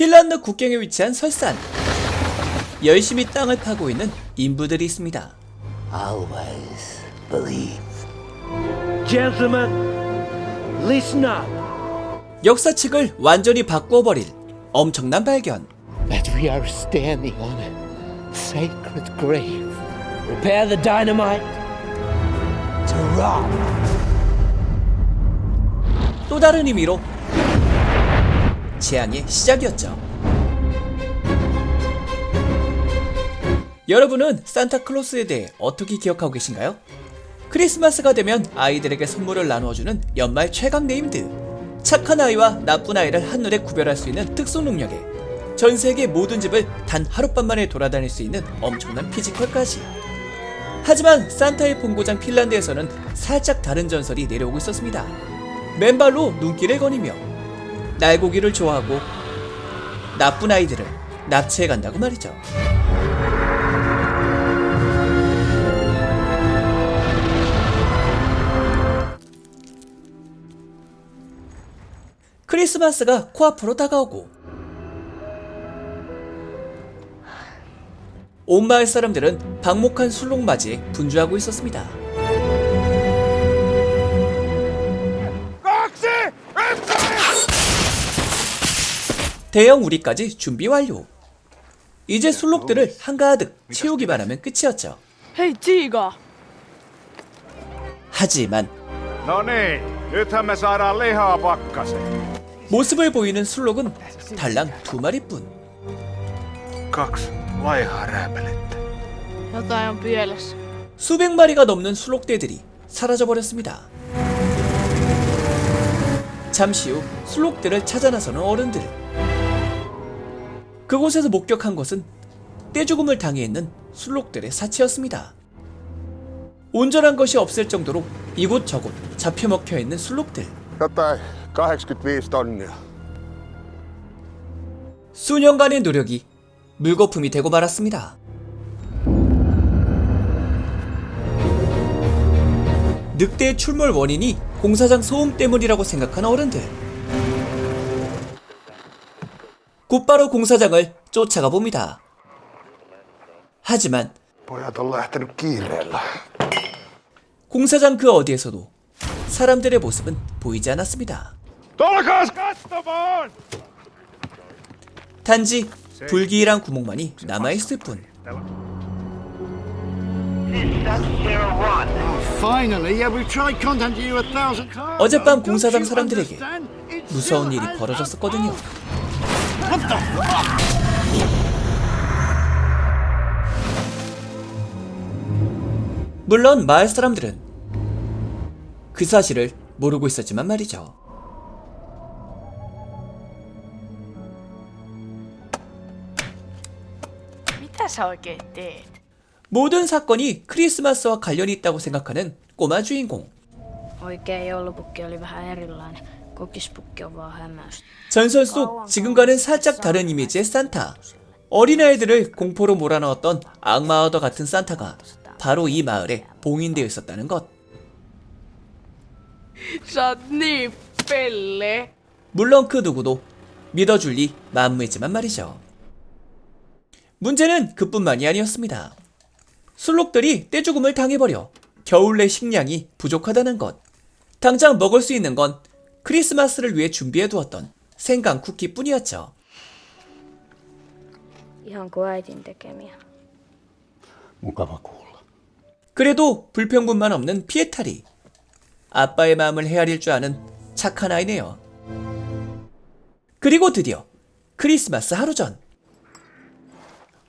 핀란드 국경에 위치한 설산. 열심히 땅을 파고 있는 인부들이 있습니다. Always believe. Gentlemen, listen up. 역사책을 완전히 바꾸어버릴 엄청난 발견. That we are standing on a sacred grave. Prepare the dynamite. To rob. 또 다른 의미로 재앙의 시작이었죠. 여러분은 산타클로스에 대해 어떻게 기억하고 계신가요? 크리스마스가 되면 아이들에게 선물을 나누어주는 연말 최강 네임드. 착한 아이와 나쁜 아이를 한눈에 구별할 수 있는 특수 능력에 전 세계 모든 집을 단 하룻밤 만에 돌아다닐 수 있는 엄청난 피지컬까지. 하지만 산타의 본고장 핀란드에서는 살짝 다른 전설이 내려오고 있었습니다. 맨발로 눈길을 거니며 날고기를 좋아하고 나쁜 아이들을 납치해 간다고 말이죠. 크리스마스가 코앞으로 다가오고 온 마을 사람들은 방목한 술록맞이에 분주하고 있었습니다. 대형 우리까지 준비 완료. 이제 술록들을 한가득 채우기만 하면 끝이었죠. Hei Tiiga! 하지만 No niin, nythän me saadaan lihaa pakkaseen. 모습을 보이는 술록은 달랑 두 마리뿐. Kaksi laihaa rääpelettä. Jotain on pielessä. 수백 마리가 넘는 술록대들이 사라져 버렸습니다. 잠시 후 술록들을 찾아 나서는 어른들. 그곳에서 목격한 것은 떼죽음을 당해 있는 술록들의 사체였습니다. 온전한 것이 없을 정도로 이곳저곳 잡혀 먹혀 있는 술록들. Jotain 85 tonnia. 수년간의 노력이 물거품이 되고 말았습니다. 늑대의 출몰 원인이 공사장 소음 때문이라고 생각한 어른들. 곧바로 공사장을 쫓아가 봅니다. 하지만. 공사장 그 어디에서도 사람들의 모습은 보이지 않았습니다. 단지 불기일한 구멍만이 남아있을 뿐. Finally, yeah, we've tried contacting you a thousand times. 어젯밤 공사장 사람들에게 무서운 일이 벌어졌었거든요. 물론 마을 사람들은 그 사실을 모르고 있었지만 말이죠. 모든 사건이 크리스마스와 관련이 있다고 생각하는 꼬마 주인공. 전설 속 지금과는 살짝 다른 이미지의 산타. 어린아이들을 공포로 몰아넣었던 악마와도 같은 산타가 바로 이 마을에 봉인되어 있었다는 것. 물론 그 누구도 믿어줄 리 만무했지만 말이죠. 문제는 그뿐만이 아니었습니다. 술록들이 떼죽음을 당해버려 겨울 내 식량이 부족하다는 것. 당장 먹을 수 있는 건 크리스마스를 위해 준비해두었던 생강 쿠키뿐이었죠. 그래도 불평분만 없는 피에타리. 아빠의 마음을 헤아릴 줄 아는 착한 아이네요. 그리고 드디어 크리스마스 하루 전.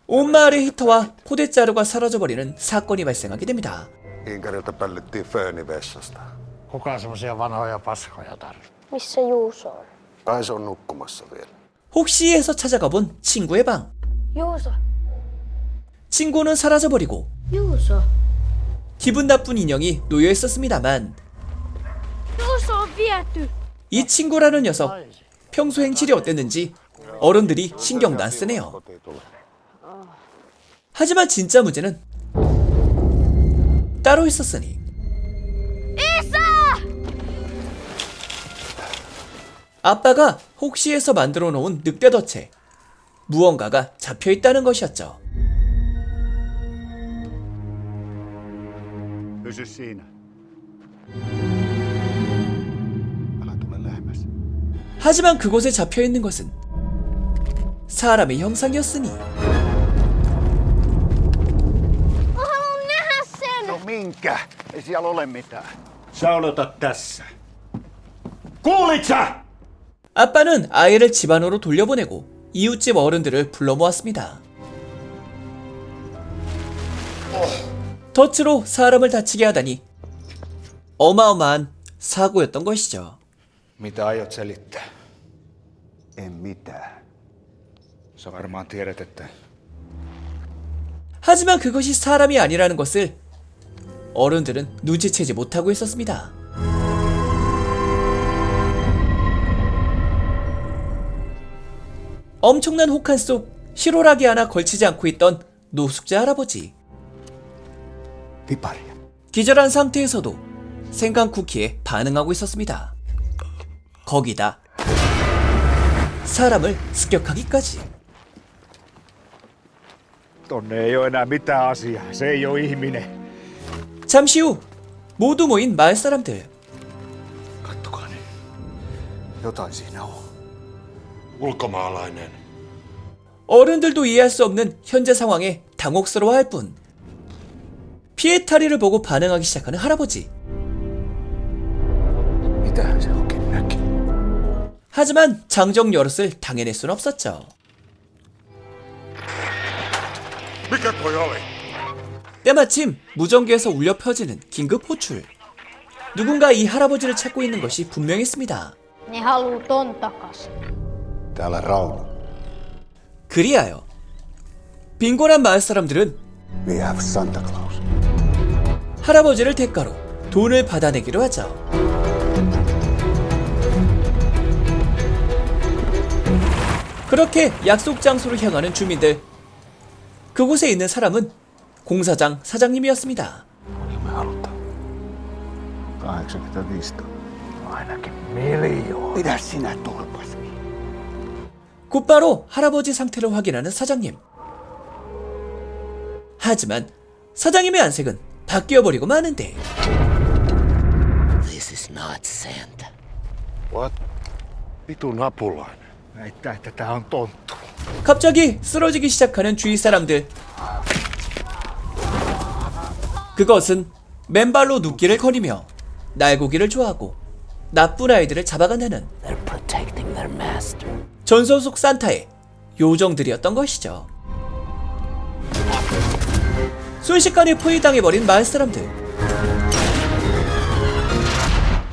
온 마을의 히터와 포대자루가 사라져버리는 사건이 발생하게 됩니다. Inkarilta pöllittiin fööni vessasta. Kuka semmosia vanhoja paskoja tarvitsee? Missä Juuso on? Kai se on nukkumassa vielä. 혹시 해서 찾아가 본 친구의 방. Juuso! 친구는 사라져버리고 Juuso! 기분 나쁜 인형이 놓여 있었습니다만 Juuso on viety! 이 친구라는 녀석 평소 행실이 어땠는지 어른들이 신경도 안 쓰네요. 하지만 진짜 문제는 따로 있었으니 아빠가 혹시해서 만들어 놓은 늑대덫에 무언가가 잡혀 있다는 것이었죠. 하지만 그곳에 잡혀 있는 것은 사람의 형상이었으니 No minkä? Ei siellä ole mitään. Sä odotat tässä. Kuulit sä? 아빠는 아이를 집 안으로 돌려보내고 이웃집 어른들을 불러 모았습니다. 덫으로 사람을 다치게 하다니 어마어마한 사고였던 것이죠. 하지만 그것이 사람이 아니라는 것을 어른들은 눈치채지 못하고 있었습니다. 엄청난 혹한 속 실오라기 하나 걸치지 않고 있던 노숙자 할아버지. 기절한 상태에서도 생강 쿠키에 반응하고 있었습니다. 거기다 사람을 습격하기까지. 잠시 후 모두 모인 마을 사람들. Ulkomaalainen. 어른들도 이해할 수 없는 현재 상황에 당혹스러워할 뿐. 피에타리를 보고 반응하기 시작하는 할아버지. Mitähän se oikein näki? 하지만 장정 여럿을 당해낼 순 없었죠. Mikä toi oli? 때마침 무전기에서 울려 퍼지는 긴급 호출. 누군가 이 할아버지를 찾고 있는 것이 분명했습니다. Ne haluu ton takas. Täällä Raunu. 그리하여 빈곤한 마을 사람들은 We have Santa Claus. 할아버지를 대가로 돈을 받아내기로 하죠. 그렇게 약속 장소로 향하는 ju민들. 그곳에 있는 사람은 공사장 사장님이었습니다. Me halutaan. 85 tonnia. Ainakin miljoona. Pidä sinä turpas. 곧바로 할아버지 상태를 확인하는 사장님. 하지만 사장님의 안색은 바뀌어 버리고 마는데 This is not Santa. What? Että tää on tonttu. 갑자기 쓰러지기 시작하는 주위 사람들. 그것은 맨발로 눕기를 거리며 날고기를 좋아하고 나쁜 아이들을 잡아간다는 They're protecting their master. 전설 속 산타의 요정들이었던 것이죠. 순식간에 포위당해버린 마을 사람들.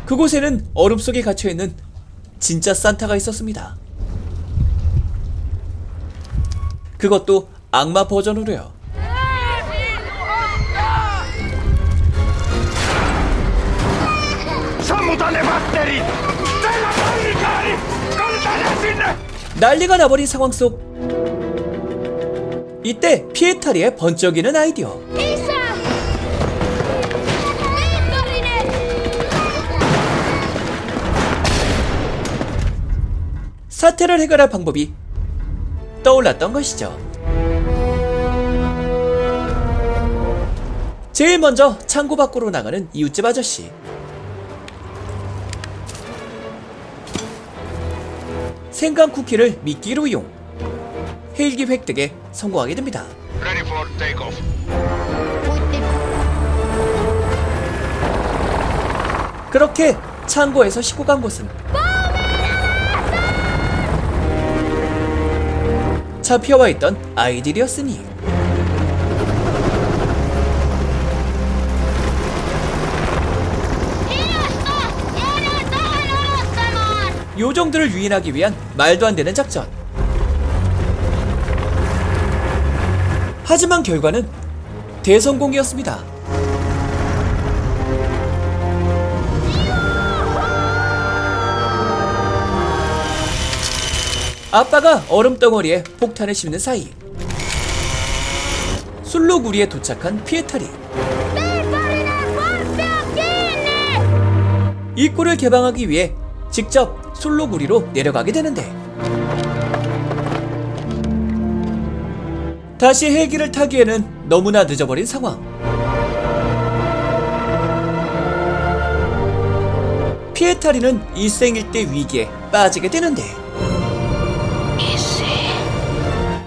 그곳에는 얼음 속에 갇혀있는 진짜 산타가 있었습니다. 그것도 악마 버전으로요. 난리가 나버린 상황 속 이때 피에타리의 번쩍이는 아이디어! 사태를 해결할 방법이 떠올랐던 것이죠. 제일 먼저 창고 밖으로 나가는 이웃집 아저씨. 생강 쿠키를 미끼로 이용. 헬기 획득에 성공하게 됩니다. 그렇게 창고에서 싣고 간 곳은 잡혀와 있던 아이들이었으니 요정들을 유인하기 위한 말도 안 되는 작전. 하지만 결과는 대성공이었습니다. 아빠가 얼음 덩어리에 폭탄을 씹는 사이 술로구리에 도착한 피에타리! 입구를 개방하기 위해 직접 솔로구리로 내려가게 되는데. 다시 헬기를 타기에는 너무나 늦어버린 상황. 피에타리는 일생일대 위기에 빠지게 되는데.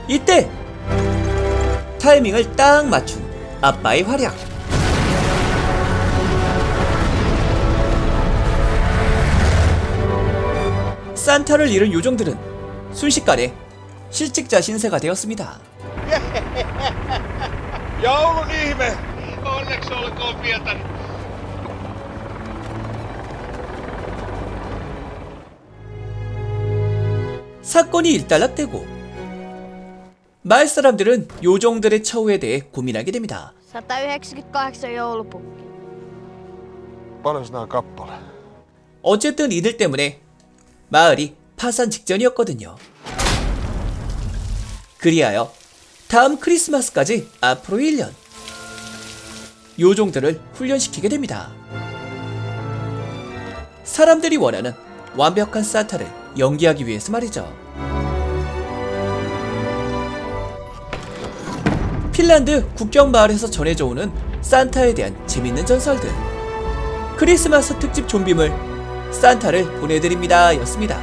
이때 타이밍을 딱 맞춘 아빠의 활약 산타를 잃은 요정들은 순식간에 실직자 신세가 되었습니다. Joulun ihme! Onneksi olkoon Pietari. 사건이 일단락되고 마을 사람들은 요정들의 처우에 대해 고민하게 됩니다. 198 joulupukki. Paljon nää kappale? 어쨌든 이들 때문에 마을이 파산 직전이었거든요. 그리하여 다음 크리스마스까지 앞으로 1년 요종들을 훈련시키게 됩니다. 사람들이 원하는 완벽한 산타를 연기하기 위해서 말이죠. 핀란드 국경 마을에서 전해져 오는 산타에 대한 재밌는 전설들. 크리스마스 특집 좀비물 산타를 보내드립니다 였습니다.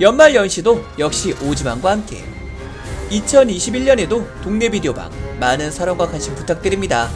연말 연시도 역시 오지만과 함께 2021년에도 동네 비디오방 많은 사랑과 관심 부탁드립니다.